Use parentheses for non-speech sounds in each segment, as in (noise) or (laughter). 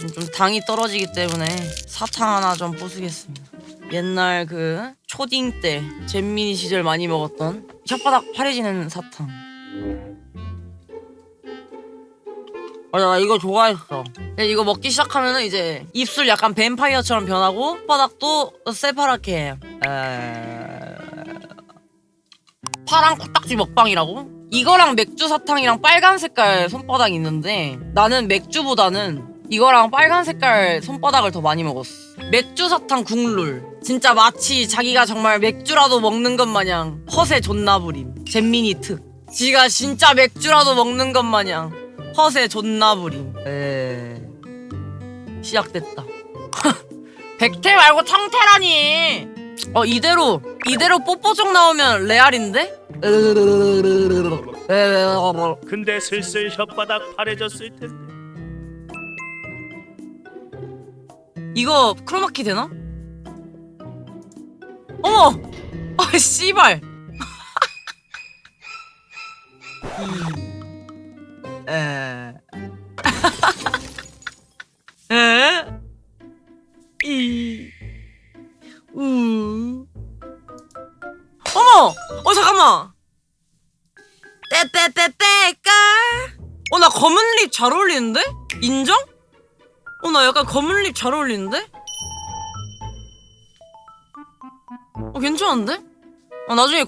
지금 좀 당이 떨어지기 때문에 사탕 하나 좀 부수겠습니다. 옛날 그 초딩 때 잼민이 시절 많이 먹었던 혓바닥 파래지는 사탕. 맞아 나 이거 좋아했어. 이거 먹기 시작하면은 이제 입술 약간 뱀파이어처럼 변하고 혓바닥도 새파랗게 해. 에... 파랑 코딱지 먹방이라고? 이거랑 맥주 사탕이랑 빨간 색깔 손바닥 있는데 나는 맥주보다는 이거랑 빨간 색깔 손바닥을 더 많이 먹었어. 맥주 사탕 국룰. 진짜 마치 자기가 정말 맥주라도 먹는 것 마냥 허세 존나 부림. 잼민이 특. 지가 진짜 맥주라도 먹는 것 마냥 허세 존나 부림. 에... 시작됐다. (laughs) 백태 말고 청태라니. 어 이대로 이대로 뽀뽀족 나오면 레알인데? 근데 슬슬 혓바닥 파래졌을 텐데 이거 크로마키 되나? 어머! 아 씨발! 이. (laughs) 에. (laughs) 에? 이. 우. 어머! 어 잠깐만! 빼빼빼빼까! 어나 검은 립 잘 어울리는데? 인정? 어 나 약간 립잘 어울리는데? 어 괜찮은데? 어, 나중에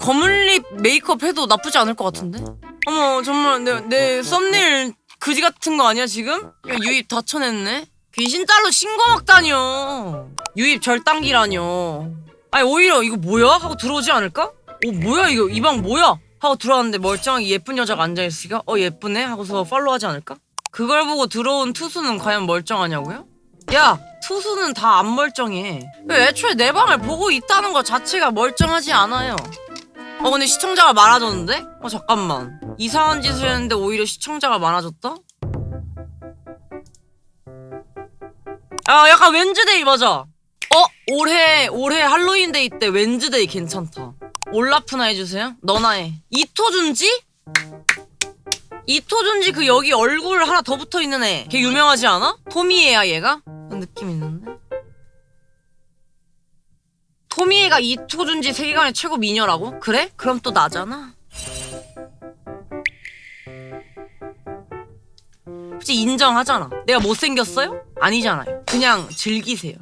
립 메이크업 해도 나쁘지 않을 것 같은데? 어머 정말 내, 내 썸네일 그지 같은 거 아니야 지금? 야, 유입 다 쳐냈네? 귀신 딸로 신고막 다녀 유입 절단기라뇨 아니 오히려 이거 뭐야? 하고 들어오지 않을까? 오 뭐야 이거 이 방 뭐야? 하고 들어왔는데 멀쩡하게 예쁜 여자가 앉아있으니까 어 예쁘네? 하고서 팔로우하지 않을까? 그걸 보고 들어온 투수는 과연 멀쩡하냐고요? 야 투수는 다 안 멀쩡해 애초에 내 방을 보고 있다는 것 자체가 멀쩡하지 않아요 어 근데 시청자가 많아졌는데? 어 잠깐만 이상한 짓을 했는데 오히려 시청자가 많아졌다? 아 약간 웬즈데이 맞아 어? 올해 올해 할로윈데이 때 웬즈데이 괜찮다 올라프나 해주세요 너나 해 이토준지? 이토준지 그 여기 얼굴 하나 더 붙어 있는 애 걔 유명하지 않아? 토미에야 얘가? 느낌 있는데 토미에가 이토준지 세계관의 최고 미녀라고? 그래? 그럼 또 나잖아 혹시 인정하잖아 내가 못생겼어요? 아니잖아요 그냥 즐기세요